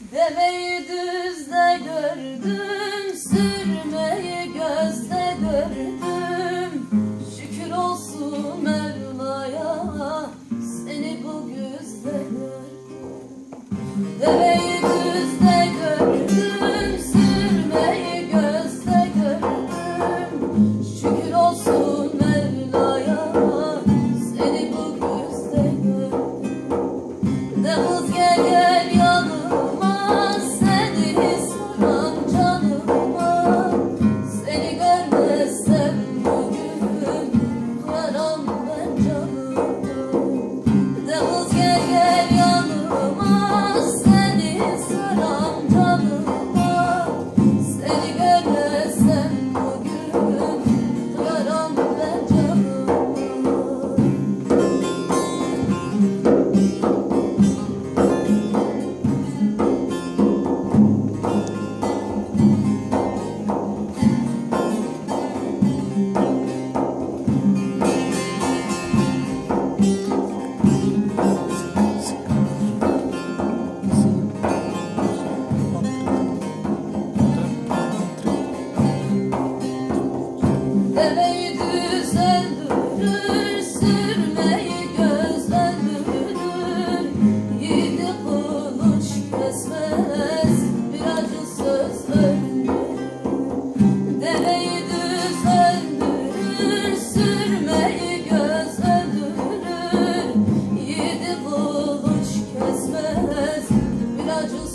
Demeyi düzde gördüm, sürmeyi gözde gördüm. Şükür olsun Mevla'ya, seni bu güzde gördüm. Demeyi Demeyi düzen sürmeyi gözden Yedi kılıç kesmez, bir acı söz sürmeyi gözden Yedi kılıç kesmez, bir acı